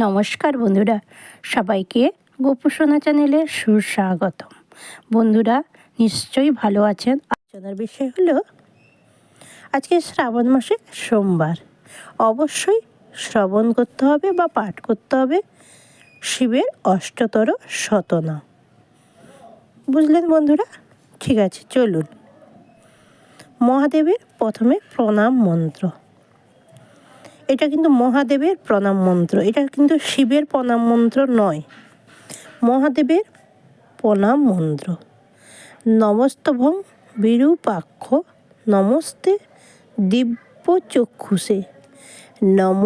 নমস্কার বন্ধুরা, সবাইকে গোপুসোনা চ্যানেলে সুস্বাগতম। বন্ধুরা, নিশ্চয়ই ভালো আছেন। আলোচনার বিষয় হলো, আজকে শ্রাবণ মাসে সোমবার। অবশ্যই শ্রবণ করতে হবে বা পাঠ করতে হবে শিবের অষ্টতর শতনা। বুঝলেন বন্ধুরা? ঠিক আছে, চলুন। মহাদেবের প্রথমে প্রণাম মন্ত্র। এটা কিন্তু মহাদেবের প্রণাম মন্ত্র। এটা কিন্তু শিবের প্রণাম মন্ত্র নয়। মহাদেবের প্রণাম মন্ত্র। নমস্তভং বিরূপাক্ষ নমস্তে দিব্য চক্ষুষে নম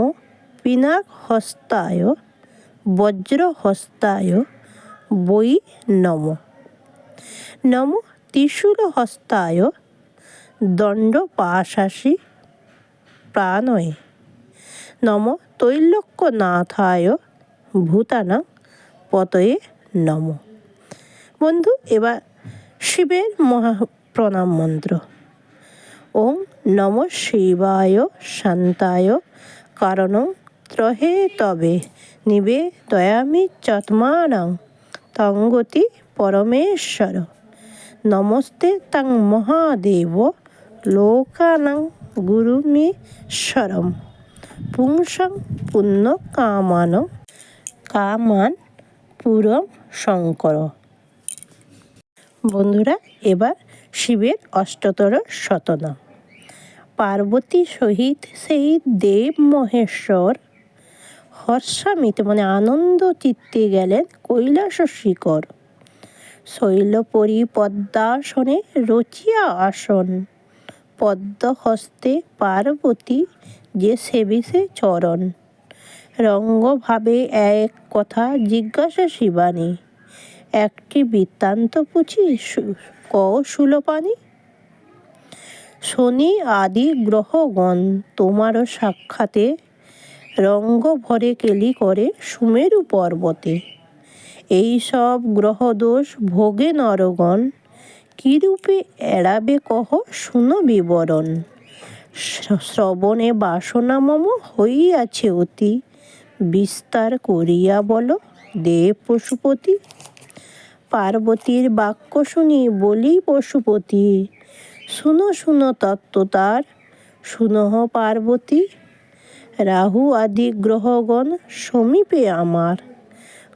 পিনাক হস্তায় বজ্র হস্তায় বই নম। নম ত্রিশূল হস্তায় দণ্ড পাশাসী প্রাণয়ে। নম তৈলক্যনাথায় ভূতানাং পতয়ে নম। বন্ধু, এবার শিবের মহা প্রণাম মন্ত্র। ওং নম শিবায় শান্তায় কারণং ত্রহে তবে নিবে দয়ামি চত্মানাং তঙ্গতি পরমেশ্বর। নমস্তে তং মহাদেব, লোকানাং গুরুমীশ্বরম পুংসং পুণ্য কামান। কামান পুরম শঙ্কর। বন্ধুরা, এবার শিবের অষ্টতর শতনাম পার্বতী সহিত সেই দেব মহেশ্বর হর্ষামিত মানে আনন্দ চিত্তে গেলেন কৈলাস শিকর শৈলপরি পদ্মাসনে রচিয়া আসন। পদ্মহস্তে পার্বতী যে সেবিসে চরণ। রঙ্গভাবে এক কথা জিজ্ঞাসা শিবানী, একটি বৃত্তান্ত পুছি ক সুলপানি? শনি আদি গ্রহগণ, তোমারও সাক্ষাতে রঙ্গ ভরে কেলি করে সুমেরু পর্বতে। এই সব গ্রহদোষ ভোগে নরগণ, কিরূপে এড়াবে কহ শুনো বিবরণ। শ্রবণে বাসনা মম হইয়াছে অতি। বিস্তার করিয়া বল দে পশুপতি। পার্বতীর বাক্য শুনি বলি পশুপতি। শুনো শুনো তত্ত্ব তার। শুনহ পার্বতী। রাহু আদি গ্রহগণ সমীপে আমার।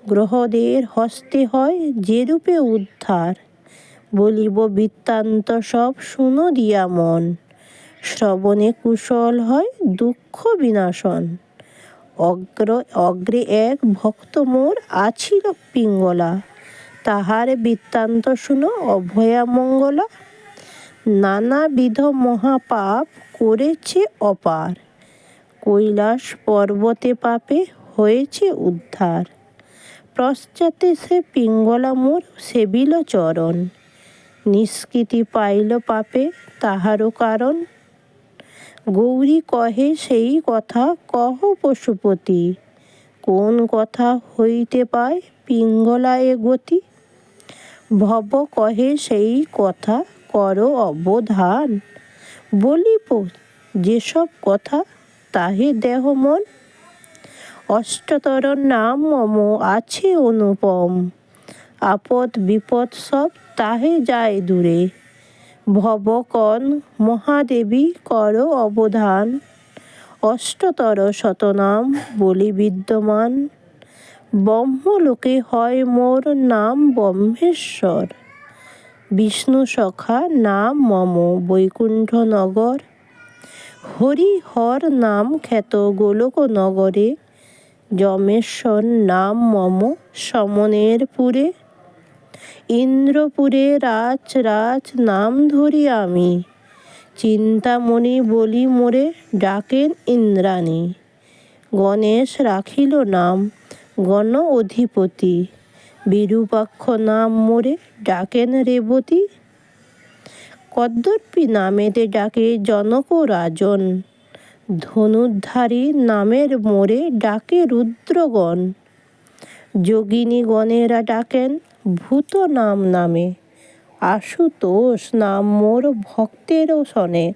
গ্রহদের হস্তে হয় যেরূপে উদ্ধার। বলিব বৃত্তান্ত সব শুনো দিয়া মন। শ্রবণে কুশল হয়, দুঃখ বিনাশন। অগ্র, অগ্রে এক ভক্ত মোর আছিল পিঙ্গলা। তাহার বৃত্তান্ত শুনো, অভয়া মঙ্গলা। নানাবিধ মহাপাপ করেছে অপার। কৈলাস পর্বতে পাপে হয়েছে উদ্ধার। পশ্চাতে সে পিঙ্গলা মোর সেবিল চরণ। নিষ্কৃতি পাইল পাপে তাহারও কারণ। গৌরী কহে, সেই কথা কহ পশুপতি। কোন কথা হইতে পায় পিঙ্গলায় গতি? ভব কহে, সেই কথা কর অবধান। বলিব, যেসব কথা তাহে দেহ মন। অষ্টতর নাম মম আছে অনুপম। আপদ বিপদ সব তাহে যায় দূরে। ভবকন মহাদেবী কর অবধান। অষ্টতর শতনাম বলি বিদ্যমান। ব্রহ্মলোকে হয় মোর নাম ব্রহ্মেশ্বর। বিষ্ণু সখা নাম মম বৈকুণ্ঠ নগর হরি হর নাম খ্যাত গোলক নগরে যমেশ্বর নাম মম সমনের পুরে ইন্দ্রপুরে রাজ রাজ নাম ধরি আমি। চিন্তামণি বলি মোরে ডাকেন ইন্দ্রাণী। গণেশ রাখিল নাম, গণ অধিপতি। বিরূপাক্ষ নাম মোরে ডাকেন রেবতী। কদ্দর্পী নামেতে ডাকে জনক রাজন। ধনুধারী নামের মোরে ডাকে রুদ্রগণ। যোগিনী গণেরা ডাকেন ভূত নাম। নামে আশুতোষ নাম মোর ভক্তেরও শনে।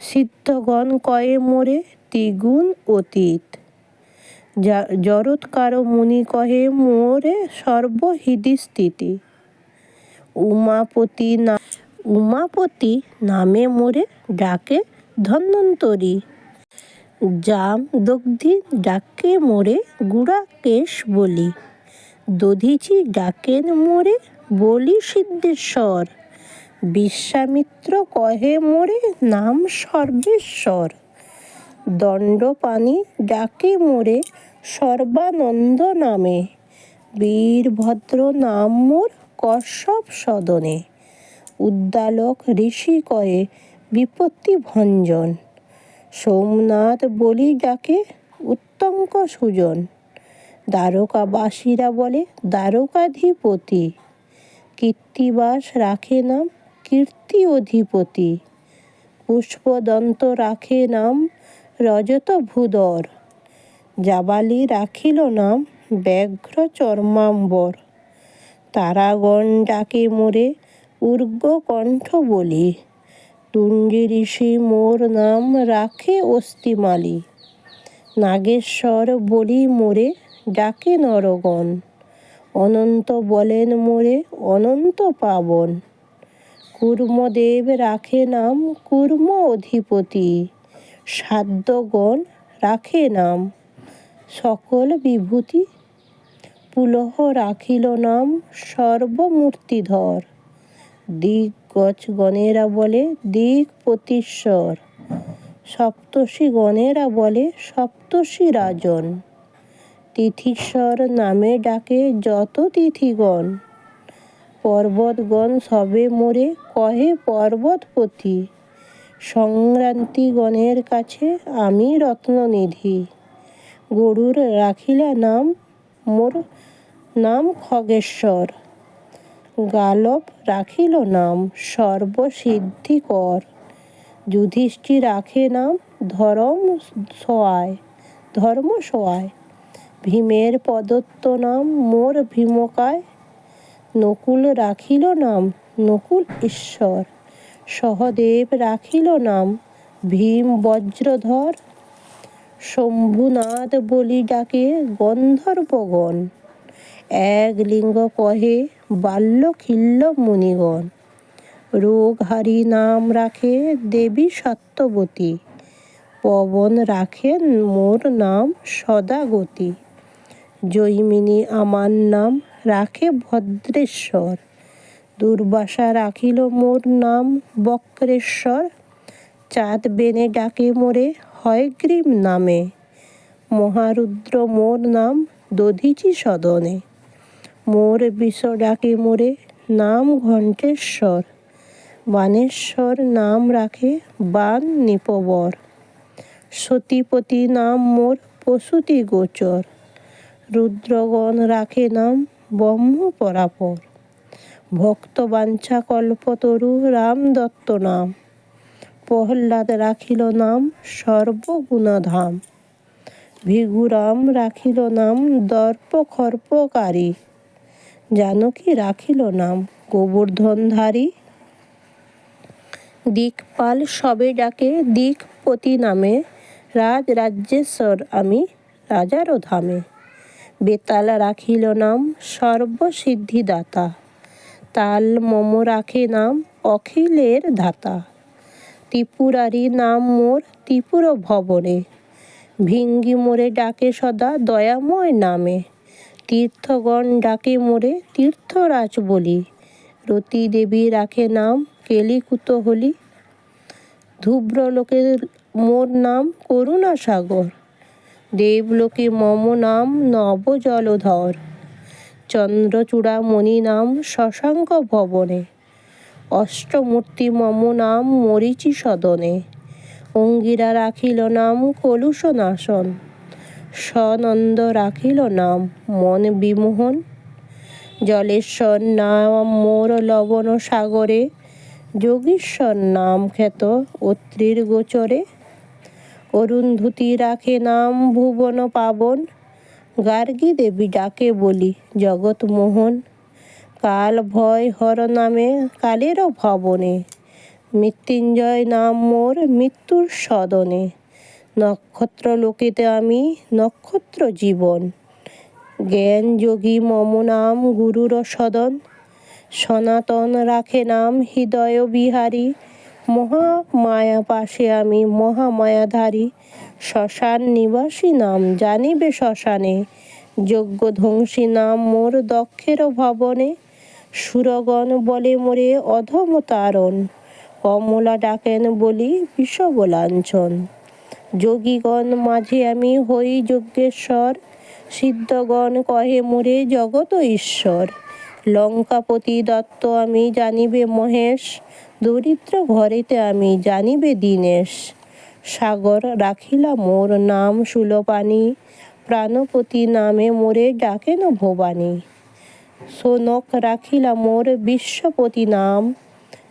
সিদ্ধগণ কয়ে মোরে দ্বিগুণ অতীত। জরৎকার মুনি কহে মোরে সর্বহৃদি স্থিতি। উমাপতি না, উমাপতি নামে মোরে ডাকে ধন্বন্তরী। জাম দগ্ধি ডাকে মোরে গুড়া কেশ বলি। দধিচি ডাকেন মোরে, বলি সিদ্ধেশ্বর। বিশ্বামিত্র কহে মোরে, নাম সর্বেশ্বর। দণ্ডপানি ডাকে মোরে, সর্বানন্দ নামে। বীরভদ্র নাম মোর, কশ্যপ সদনে। উদ্দালক ঋষি কয়ে, বিপত্তি ভঞ্জন। সোমনাথ বলি ডাকে, উত্তঙ্ক সুজন। দ্বারকাবাসীরা বলে, দ্বারকাধিপতি, কীর্তিবাস রাখে নাম কীর্তি অধিপতি পুষ্পদন্ত রাখে নাম রজত ভূদর জাবালি রাখিল নাম ব্যাঘ্র চর্মাম্বর তারাগণ ডাকে মোরে উর্গ কণ্ঠ বলি তুঞ্জি ঋষি মোর নাম রাখে অস্তিমালি নাগেশ্বর বলি মোরে ডাকে নরগণ। অনন্ত বলেন, মোরে অনন্ত পাবন। কুর্মদেব রাখে নাম কুর্ম অধিপতি। সাধ্যগণ রাখে নাম সকল বিভূতি। পুলহ রাখিল নাম সর্বমূর্তিধর। দিগ্গজ গণেরা বলে দিক দিকপতিশ্বর সপ্তর্ষি গণেরা বলে সপ্তর্ষি রাজন তিথিশ্বর নামে ডাকে যত তিথিগণ। পর্বতগণ সবে মোরে কহে পর্বতপতি, সংক্রান্তিগণের কাছে আমি রত্ননিধি। গরুর রাখিলা নাম মোর নাম খগেশ্বর। গালব রাখিল নাম সর্বসিদ্ধিকর। যুধিষ্ঠি রাখে নাম ধরম সহায় ধর্ম সহায় ভীমের প্রদত্ত নাম মোর ভীমকায়। নকুল রাখিল নাম নকুল ঈশ্বর। সহদেব রাখিল নাম ভীম বজ্রধর। শম্ভুনাথ বলি ডাকে গন্ধর্বগণ। এক লিঙ্গ কহে বাল্য খিল্ল মুনিগণ রোগহারি নাম রাখে দেবী সত্যবতী। পবন রাখেন মোর নাম সদাগতি। জৈমিনী আমার নাম রাখে ভদ্রেশ্বর। দুর্বাসা রাখিল মোর নাম বক্রেশ্বর। চাঁদ বেনে ডাকে মোরে হয়গ্রীব নামে। মহারুদ্র মোর নাম দধিচি সদনে। মোর বিষ ডাকে মোরে নাম ঘণ্টেশ্বর। বানেশ্বর নাম রাখে বান নিপবর। সতীপতি নাম মোর প্রসূতি গোচর। রুদ্রগণ রাখে নাম ব্রহ্ম পরাপর ভক্ত বাঞ্ছা কল্পতরু রাম দত্ত নাম। প্রহ্লাদ রাখিল নাম সর্বগুণধাম। ভিগুরাম রাখিল নাম দর্প খর্পকারী জানকী রাখিল নাম গোবর্ধনধারী। দিকপাল সবে ডাকে দিকপতি নামে। রাজ রাজ্যেশ্বর আমি রাজারও ধামে। বেতাল রাখিল নাম সর্বসিদ্ধিদাতা। তাল মম রাখে নাম অখিলের ধাতা ত্রিপুরারি নাম মোর ত্রিপুর ভবনে। ভিঙ্গি মোরে ডাকে সদা দয়াময় নামে। তীর্থগণ ডাকে মোরে তীর্থরাজ বলি। রতি দেবী রাখে নাম কেলিকুত হলি। ধুব্রলোকে মোর নাম করুণা সাগর দেবলোকে মম নাম নব জলধর চন্দ্রচূড়ামণি নাম শশাঙ্ক ভবনে। অষ্টমূর্তি মম নাম মরিচি সদনে। অঙ্গিরা রাখিল নাম কলুষ নাশন। সনন্দ রাখিল নাম মন বিমোহন। জলেশ্বর নাম মোর লবণ সাগরে। যোগীশ্বর নাম খ্যাত অত্রির গোচরে। অরুন্ধতী রাখে নাম ভুবন পাবন। গার্গী দেবী ডাকে বলি, জগৎ মোহন, কাল ভয় হর নামে, কালেরও ভবনে। মৃত্যুঞ্জয় নাম মোর মৃত্যুর সদনে। নক্ষত্র লোকেতে আমি, নক্ষত্র জীবন। জ্ঞান যোগী মম নাম গুরুর সদন। সনাতন রাখে নাম হৃদয় বিহারী। মহামায়া পাশে আমি মহামায়াধারী। শ্মশান নিবাসী নাম জানিবে শ্মশানে। যজ্ঞ ধ্বংসী নাম মোর দক্ষের ভবনে। সুরগণ বলে মোরে অধম তারণ। কমলা ডাকেন বলি বিষবলাঞ্ছন। যোগীগণ মাঝে আমি হই যজ্ঞেশ্বর। সিদ্ধগণ কহে মোরে জগত ঈশ্বর। লঙ্কাপতি দত্ত আমি জানিবে মহেশ, দরিদ্র ঘরেতে আমি জানিবে দীনেশ। সাগর রাখিলা মোর নাম সুলপানি, প্রাণপতি নামে মোরে ডাকেন ভবানী। সোনক রাখিলা মোর বিশ্বপতি নাম,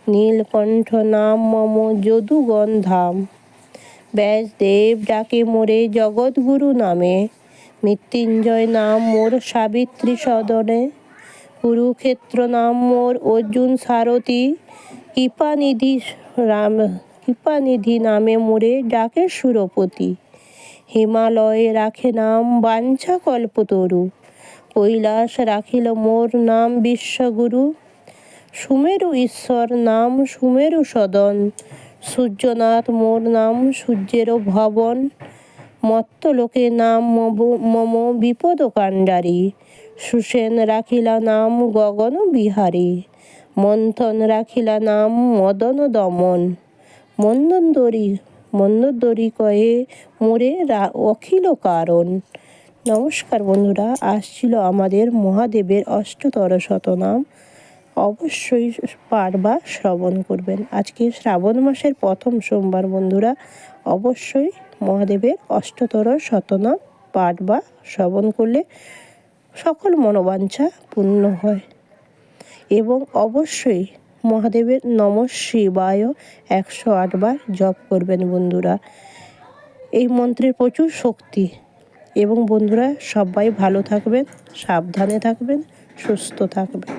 নীলকণ্ঠ নাম মম যদুগণ ধাম। ব্যাসদেব ডাকে মোরে জগৎগুরু নামে, মৃত্যুঞ্জয় নাম মোর সাবিত্রী সদনে। কুরুক্ষেত্র নাম মোর। অর্জুন, সারথি, কৃপানিধি রাম, কৃপানিধি নামে মোরে ডাকে সুরপতি। হিমালয়ে রাখে নাম বাঞ্ছা কল্পতরু। কৈলাস রাখিল মোর নাম বিশ্বগুরু। সুমেরু ঈশ্বর, নাম সুমেরু সদন। সূর্যনাথ মোর নাম সূর্যের ভবন। মত্তলোকে নাম মম বিপদ কাণ্ডারী সুসেন রাখিলা নাম গগন বিহারী। মন্থন রাখিলা নাম মদন দমন। মন্দন্দরী মন্দন্দরী কয়ে মোরে অখিল কারণ। নমস্কার বন্ধুরা আসছিল আমাদের মহাদেবের অষ্টতর শতনাম। অবশ্যই পাঠ বা শ্রবণ করবেন। আজকে শ্রাবণ মাসের প্রথম সোমবার বন্ধুরা, অবশ্যই মহাদেবের অষ্টতর শতনাম পাঠ বা শ্রবণ করলে। সকল মনোবাঞ্ছা পূর্ণ হয়। এবং অবশ্যই মহাদেবের নম শিবায় একশো আটবার জপ করবেন বন্ধুরা। এই মন্ত্রের প্রচুর শক্তি। এবং বন্ধুরা, সবাই ভালো থাকবেন, সাবধানে থাকবেন, সুস্থ থাকবেন।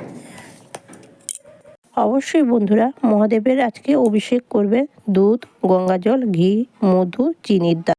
অবশ্যই বন্ধুরা, মহাদেবের আজকে অভিষেক করবে দুধ, গঙ্গাজল, ঘি, মধু, চিনির দ্বারা